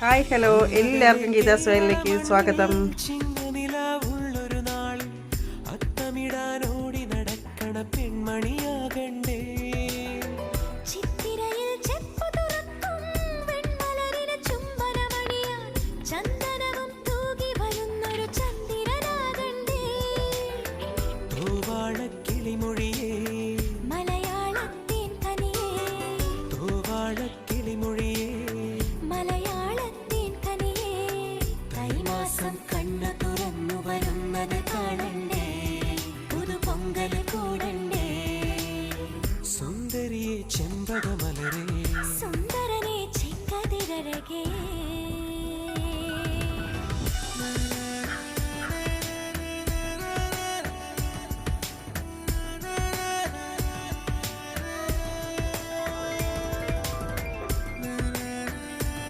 Hi hello. എല്ലാവർക്കും ഗീതാ സ്വയലിലേക്ക് സ്വാഗതം. അത്തമിടാനോടി നടക്കണ പെൺമണിയാകണ്ടേ. കൈമാസം കണ്ണു തുറന്നു വരുന്നത് കാണണ്ടേ? പുതുപൊങ്കൽ കൂടണ്ടേ? സുന്ദരിയെ ചെമ്പകമലരേ. സുന്ദരനെ ചെങ്കതിരഴകേ.